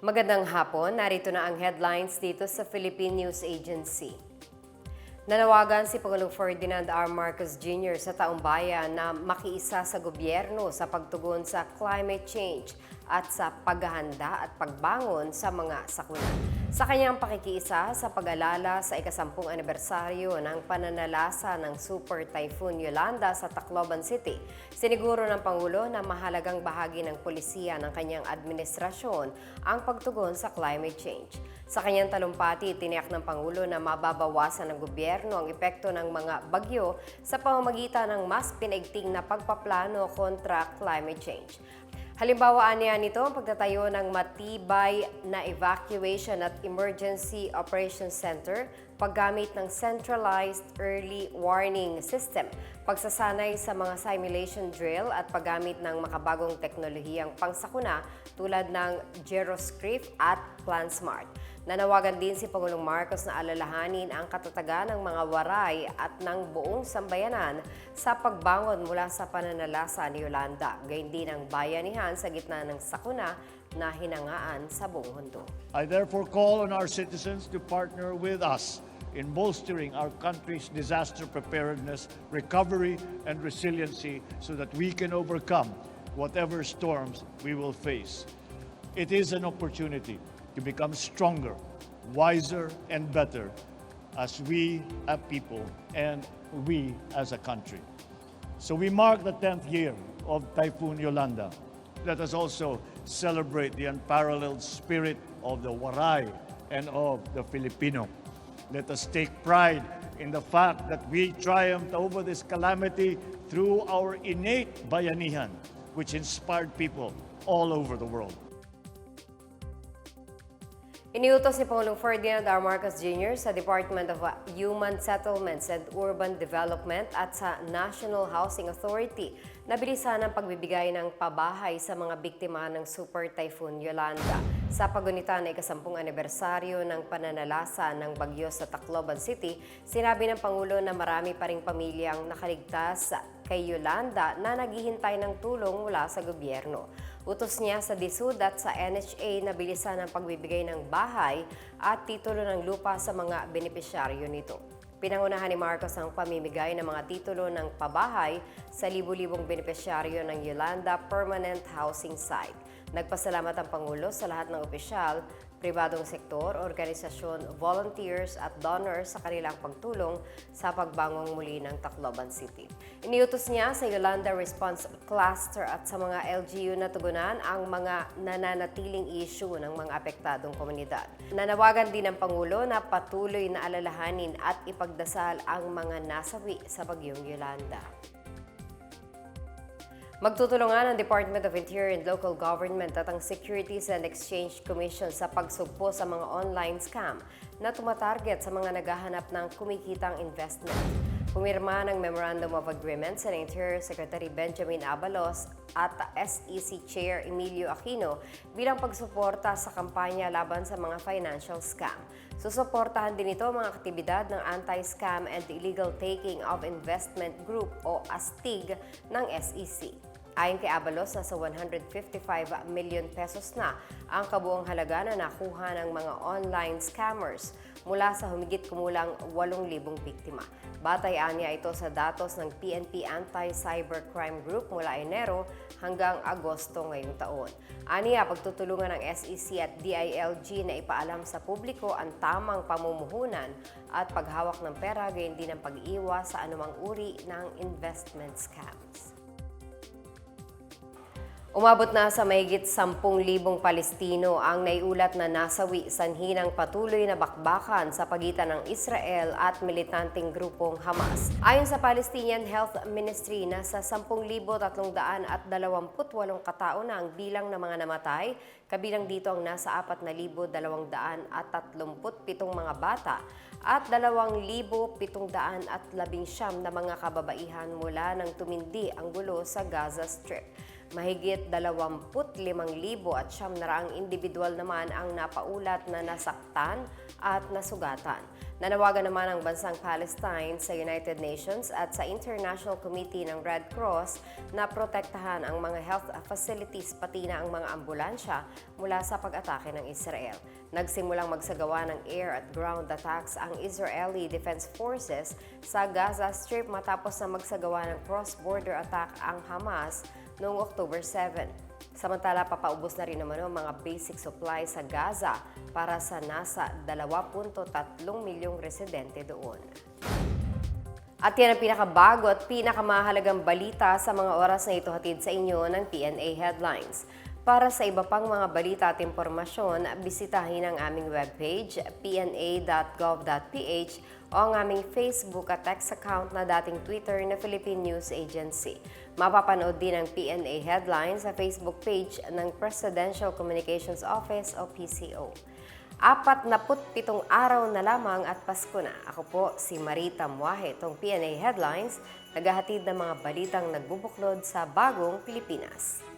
Magandang hapon, narito na ang headlines dito sa Philippine News Agency. Nanawagan si Pangulong Ferdinand R. Marcos Jr. sa taong bayan na makiisa sa gobyerno sa pagtugon sa climate change at sa paghahanda at pagbangon sa mga sakuna. Sa kanyang pakikiisa sa pag-alala sa ikasampung anibersaryo ng pananalasa ng Super Typhoon Yolanda sa Tacloban City, siniguro ng Pangulo na mahalagang bahagi ng polisiya ng kanyang administrasyon ang pagtugon sa climate change. Sa kanyang talumpati, tiniyak ng Pangulo na mababawasan ng gobyerno ang epekto ng mga bagyo sa pamamagitan ng mas pinaigting na pagpaplano kontra climate change. Halimbawa niya nito ang pagtatayo ng matibay na Evacuation at Emergency Operations Center, paggamit ng Centralized Early Warning System, pagsasanay sa mga simulation drill at paggamit ng makabagong teknolohiyang pangsakuna tulad ng Gyroscript at PlanSmart. Nanawagan din si Pangulong Marcos na alalahanin ang katatagan ng mga waray at ng buong sambayanan sa pagbangon mula sa pananalasa ni Yolanda, gayon din ang bayanihan sa gitna ng sakuna na hinangaan sa buong mundo. I therefore call on our citizens to partner with us in bolstering our country's disaster preparedness, recovery, and resiliency so that we can overcome whatever storms we will face. It is an opportunity to become stronger, wiser, and better as we a people and we as a country. So we mark the 10th year of Typhoon Yolanda. Let us also celebrate the unparalleled spirit of the Waray and of the Filipino. Let us take pride in the fact that we triumphed over this calamity through our innate bayanihan, which inspired people all over the world. Iniutos ni Pangulong Ferdinand R. Marcos Jr. sa Department of Human Settlements and Urban Development at sa National Housing Authority na bilisan ang pagbibigay ng pabahay sa mga biktima ng Super Typhoon Yolanda. Sa pagunita na ikasampung anibersaryo ng pananalasa ng bagyo sa Tacloban City, sinabi ng Pangulo na marami pa ring pamilyang nakaligtas kay Yolanda na naghihintay ng tulong mula sa gobyerno. Utos niya sa DSUD at sa NHA na bilisan ang pagbibigay ng bahay at titulo ng lupa sa mga benepisyaryo nito. Pinangunahan ni Marcos ang pamimigay ng mga titulo ng pabahay sa libu-libong benepisyaryo ng Yolanda Permanent Housing Site. Nagpasalamat ang Pangulo sa lahat ng opisyal, pribadong sektor, organisasyon, volunteers at donors sa kanilang pagtulong sa pagbangong muli ng Tacloban City. Iniutos niya sa Yolanda Response Cluster at sa mga LGU na tugunan ang mga nananatiling issue ng mga apektadong komunidad. Nanawagan din ng Pangulo na patuloy na alalahanin at ipagdasal ang mga nasawi sa bagyong Yolanda. Magtutulungan ang Department of Interior and Local Government at ang Securities and Exchange Commission sa pagsugpo sa mga online scam na tumatarget sa mga naghahanap ng kumikitang investment. Pumirma ng Memorandum of Agreement sa Interior Secretary Benjamin Abalos at SEC Chair Emilio Aquino bilang pagsuporta sa kampanya laban sa mga financial scam. Susuportahan din ito mga aktibidad ng Anti-Scam and Illegal Taking of Investment Group o ASTIG ng SEC. Ayon kay Abalos, nasa 155 million pesos na ang kabuong halaga na nakuha ng mga online scammers mula sa humigit kumulang 8,000 biktima. Batay anya ito sa datos ng PNP Anti-Cybercrime Group mula Enero hanggang Agosto ngayong taon. Aniya, pagtutulungan ng SEC at DILG na ipaalam sa publiko ang tamang pamumuhunan at paghawak ng pera gayon din ang pag-iwas sa anumang uri ng investment scams. Umabot na sa mahigit 10,000 Palestino ang naiulat na nasawi sanhi ng patuloy na bakbakan sa pagitan ng Israel at militanteng grupong Hamas. Ayon sa Palestinian Health Ministry, nasa 10,328 katao na ang bilang ng mga namatay, kabilang dito ang nasa 4,237 mga bata at 2,719 na mga kababaihan mula nang tumindi ang gulo sa Gaza Strip. Mahigit 25,000 at siyam na raang individual naman ang napaulat na nasaktan at nasugatan. Nanawagan naman ang bansang Palestine sa United Nations at sa International Committee ng Red Cross na protektahan ang mga health facilities pati na ang mga ambulansya mula sa pag-atake ng Israel. Nagsimulang magsagawa ng air at ground attacks ang Israeli Defense Forces sa Gaza Strip matapos na magsagawa ng cross-border attack ang Hamas noong October 7. Samantala, papaubos na rin naman ang mga basic supplies sa Gaza para sa nasa 2.3 milyong residente doon. At yan ang pinakabago at pinakamahalagang balita sa mga oras na ito hatid sa inyo ng PNA Headlines. Para sa iba pang mga balita at impormasyon, bisitahin ang aming webpage pna.gov.ph o ang aming Facebook at X account na dating Twitter na Philippine News Agency. Mapapanood din ang PNA Headlines sa Facebook page ng Presidential Communications Office o PCO. Apat na pitong araw na lamang at Pasko na. Ako po si Marita Muahe, itong PNA Headlines, naghahatid ng mga balitang nagbubuklod sa bagong Pilipinas.